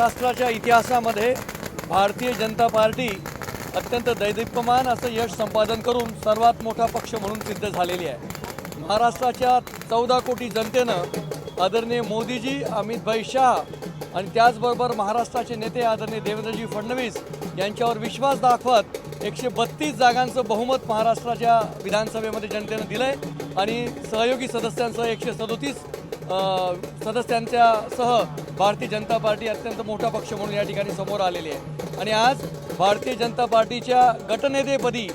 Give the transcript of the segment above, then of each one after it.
महाराष्ट्राच्या इतिहासामध्ये भारतीय जनता पार्टी अत्यंत दैदिप्यमान असं यश संपादन करून सर्वात मोठा पक्ष म्हणून सिद्ध झालेली आहे. महाराष्ट्राच्या चौदा कोटी जनतेनं आदरणीय मोदीजी अमितभाई शाह आणि त्याचबरोबर महाराष्ट्राचे नेते आदरणीय देवेंद्रजी फडणवीस यांच्यावर विश्वास दाखवत एकशे बत्तीस जागांचं बहुमत महाराष्ट्राच्या विधानसभेमध्ये जनतेनं दिलं आहे आणि सहयोगी सदस्यांसह एकशे सदोतीस सदस्यांच्यासह भारतीय जनता पार्टी अत्यंत मोठा पक्ष म्हणून या ठिकाणी समोर आलेली आहे. आणि आज भारतीय जनता पार्टीच्या गटनेतेपदी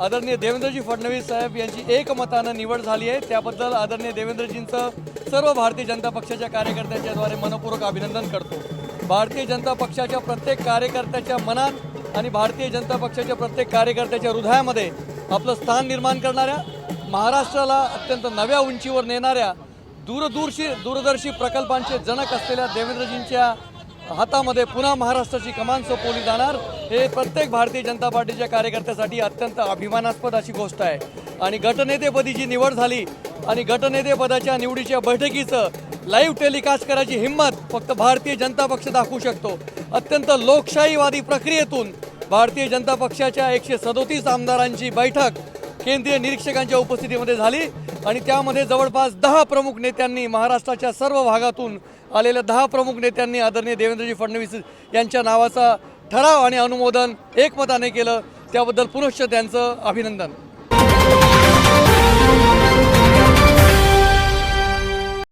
आदरणीय देवेंद्रजी फडणवीस साहेब यांची एकमतानं निवड झाली आहे. त्याबद्दल आदरणीय देवेंद्रजींचं सर्व भारतीय जनता पक्षाच्या कार्यकर्त्यांच्याद्वारे मनपूर्वक अभिनंदन करतो. भारतीय जनता पक्षाच्या प्रत्येक कार्यकर्त्याच्या मनात आणि भारतीय जनता पक्षाच्या प्रत्येक कार्यकर्त्याच्या हृदयामध्ये आपलं स्थान निर्माण करणाऱ्या महाराष्ट्राला अत्यंत नव्या उंचीवर नेणाऱ्या दूरदूरशी दूरदर्शी प्रकल्पांचे जनक असलेल्या देवेंद्रजींच्या हातामध्ये पुन्हा महाराष्ट्राची कमान सोपवली जाणार. हे प्रत्येक भारतीय जनता पार्टीच्या कार्यकर्त्यासाठी अत्यंत अभिमानास्पद अशी गोष्ट आहे. आणि गटनेतेपदी जी निवड झाली आणि गटनेतेपदाच्या निवडीच्या बैठकीचं लाईव्ह टेलिकास्ट करायची हिंमत फक्त भारतीय जनता पक्ष दाखवू शकतो. अत्यंत लोकशाहीवादी प्रक्रियेतून भारतीय जनता पक्षाच्या एकशे सदोतीस आमदारांची बैठक केंद्रीय निरीक्षकांच्या उपस्थितीमध्ये झाली आणि त्यामध्ये जवळपास दहा प्रमुख नेत्यांनी महाराष्ट्राच्या सर्व भागातून आलेल्या दहा प्रमुख नेत्यांनी आदरणीय देवेंद्रजी फडणवीस यांच्या नावाचा ठराव आणि अनुमोदन एकमताने केलं. त्याबद्दल पुनश्च त्यांचं अभिनंदन.